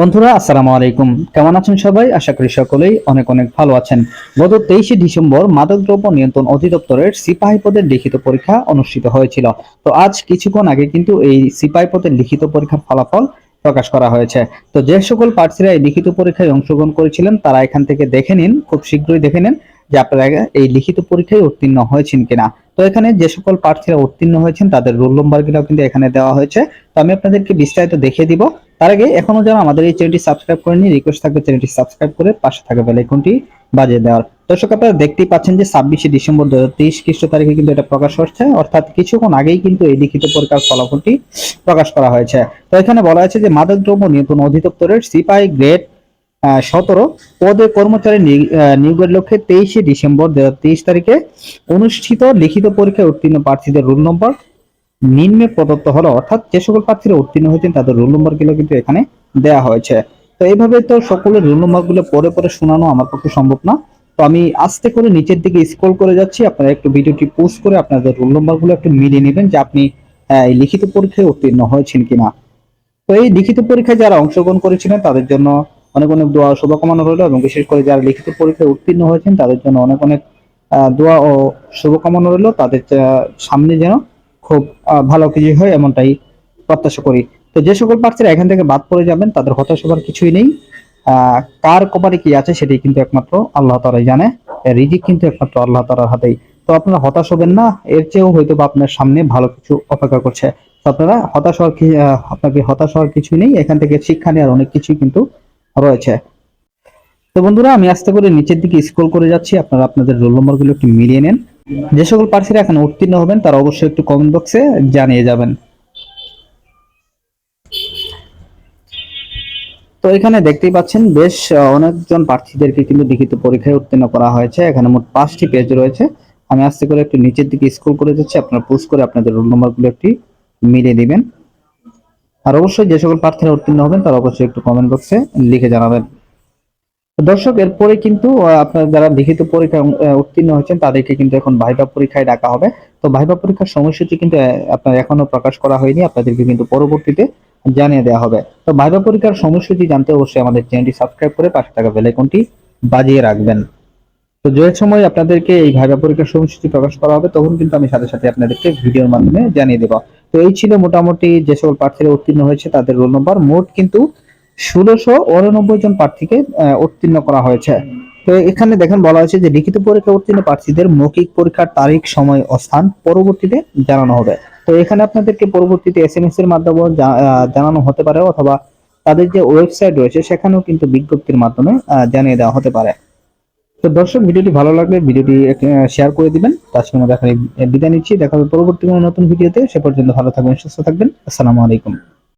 বন্ধুরা, আসসালামু আলাইকুম। কেমন আছেন সবাই? আশা করি সকলেই অনেক অনেক ভালো আছেন। গত তেইশে ডিসেম্বর মাদকদ্রব্য নিয়ন্ত্রণ অধিদপ্তরের সিপাহী পদের লিখিত পরীক্ষা অনুষ্ঠিত হয়েছিল। তো আজ কিছুক্ষণ আগে কিন্তু এই সিপাহী পদের লিখিত পরীক্ষার ফলাফল প্রকাশ করা হয়েছে। তো যে সকল প্রার্থীরা এই লিখিত পরীক্ষায় অংশগ্রহণ করেছিলেন, তারা এখান থেকে দেখে নিন, খুব শীঘ্রই দেখে নিন যে আপনারা এই লিখিত পরীক্ষায় উত্তীর্ণ হয়েছেন কিনা। তো এখানে যে সকল প্রার্থীরা উত্তীর্ণ হয়েছেন, তাদের রোল নম্বর কিন্তু এখানে দেওয়া হয়েছে। তো আমি আপনাদেরকে বিস্তারিত দেখিয়ে দিব। তার আগে এখনও যারা আমাদের এই চ্যানেলটি সাবস্ক্রাইব করেনি রিকোয়েস্ট থাকবে চ্যানেলটি সাবস্ক্রাইব করে পাশে থাকা বেল আইকনটি বাজিয়ে দেওয়ার। দর্শক, আপনারা দেখতেই পাচ্ছেন যে ছাব্বিশে ডিসেম্বর দু হাজার তেইশ খ্রিস্ট তারিখে কিন্তু এটা প্রকাশ হচ্ছে, অর্থাৎ কিছুক্ষণ আগেই কিন্তু এই লিখিত পরীক্ষার ফলাফলটি প্রকাশ করা হয়েছে। তো এখানে বলা হয়েছে যে মাদকদ্রব্য নিয়ন্ত্রণ অধিদপ্তরের সিপাই গ্রেড সতেরো পদে কর্মচারী নিয়োগের লক্ষ্যে তেইশে ডিসেম্বর দু হাজার তেইশ তারিখে অনুষ্ঠিত লিখিত পরীক্ষায় উত্তীর্ণ প্রার্থীদের রোল নম্বর নিম্নে প্রদত্ত হলো, অর্থাৎ যে সকল প্রার্থীরা উত্তীর্ণ হয়েছেন তাদের রোল নম্বরগুলো কিন্তু এখানে দেওয়া হয়েছে। তো এইভাবে তো সকলের রোল নম্বরগুলো পরে পরে শোনানো আমার পক্ষে সম্ভব না। তো আমি আস্তে করে নিচের দিকে স্ক্রল করে যাচ্ছি, আপনারা একটু ভিডিওটি পোস্ট করে আপনাদের রোল নম্বরগুলো একটু মিলিয়ে নেবেন যে আপনি লিখিত পরীক্ষায় উত্তীর্ণ হয়েছেন কিনা। তো এই লিখিত পরীক্ষায় যারা অংশগ্রহণ করেছিলেন, তাদের জন্য অনেক অনেক দোয়া শুভকামনা রইল এবং বিশেষ করে যারা লিখিত পরীক্ষায় উত্তীর্ণ হয়েছেন, তাদের জন্য অনেক অনেক দোয়া ও শুভকামনা রইল। তাদের সামনে যেন খুব ভালো কিছু হয় এমনটাই প্রত্যাশা করি। তো যে সকল প্রার্থীরা এখান থেকে বাদ পড়ে যাবেন, তাদের হতাশ হবার কিছুই নেই। কার কপালে কি আছে সেটি কিন্তু একমাত্র আল্লাহ তালাই জানে। রিজিক কিন্তু একমাত্র আল্লাহ তালার হাতেই। তো আপনারা হতাশ হবেন না, এর চেয়েও হয়তো বা আপনার সামনে ভালো কিছু অপেক্ষা করছে। তো আপনারা হতাশ হওয়ার আপনাকে হতাশ হওয়ার কিছুই নেই, এখান থেকে শিক্ষা নেওয়ার অনেক কিছুই কিন্তু রয়েছে। তো বন্ধুরা, আমি আস্তে করে নিচের দিকে স্ক্রল করে যাচ্ছি। আপনারা আপনাদের রোল নম্বরগুলো একটু মিলিয়ে নেন। যে সকল প্রার্থীরা এখানে উত্তীর্ণ হবেন, তারা অবশ্যই একটু কমেন্ট বক্সে জানিয়ে যাবেন। তো এখানে দেখতেই পাচ্ছেন, বেশ অনেকজন প্রার্থীদেরকে কিন্তু লিখিত পরীক্ষায় উত্তীর্ণ করা হয়েছে। এখানে মোট পাঁচটি পেজ রয়েছে। আমি আস্তে করে একটু নিচের দিকে স্ক্রল করে যাচ্ছি, আপনারা পোস্ট করে আপনাদের রোল নম্বরগুলো একটি মিলিয়ে দিবেন। আর অবশ্যই যে সকল প্রার্থীরা উত্তীর্ণ হবেন, তারা অবশ্যই একটু কমেন্ট বক্সে লিখে জানাবেন। দর্শক, এরপরে কিন্তু আপনার যারা লিখিত পরীক্ষা উত্তীর্ণ হয়েছেন, তাদেরকে কিন্তু এখন ভাইবা পরীক্ষায় ডাকা হবে। তো ভাইবা পরীক্ষার সময়সূচি কিন্তু আপনার এখনও প্রকাশ করা হয়নি। আপনাদেরকে কিন্তু পরবর্তীতে জানিয়ে দেওয়া হবে। তো ভাইবা পরীক্ষার সময়সূচি জানতে অবশ্যই আমাদের চ্যানেলটি সাবস্ক্রাইব করে পাশে থাকা বেল আইকনটি বাজিয়ে রাখবেন। তো যে সময় আপনাদেরকে এই ভাইবা পরীক্ষার সময়সূচি প্রকাশ করা হবে, তখন কিন্তু আমি সাথে সাথে আপনাদেরকে ভিডিওর মাধ্যমে জানিয়ে দেবো। তো এই ছিল মোটামুটি যে সকল প্রার্থীরা উত্তীর্ণ হয়েছে, তাদের রোল নম্বর। মোট কিন্তু ষোলোশো উননব্বই জন প্রার্থীকে উত্তীর্ণ করা হয়েছে। তো এখানে দেখেন বলা হয়েছে যে লিখিত পরীক্ষা উত্তীর্ণ প্রার্থীদের মৌখিক পরীক্ষার তারিখ, সময় ও স্থান পরবর্তীতে জানানো হবে। তো এখানে আপনাদেরকে পরবর্তীতে এস এম এস এর মাধ্যমে জানানো হতে পারে অথবা তাদের যে ওয়েবসাইট রয়েছে সেখানেও কিন্তু বিজ্ঞপ্তির মাধ্যমে জানিয়ে দেওয়া হতে পারে। তো দর্শক, ভিডিওটি ভালো লাগলে ভিডিওটি শেয়ার করে দিবেন। তার সঙ্গে দেখা বিদায় নিচ্ছি। দেখা হবে পরবর্তী কোনো নতুন ভিডিওতে। সে পর্যন্ত ভালো থাকবেন, সুস্থ থাকবেন। আসসালামু আলাইকুম।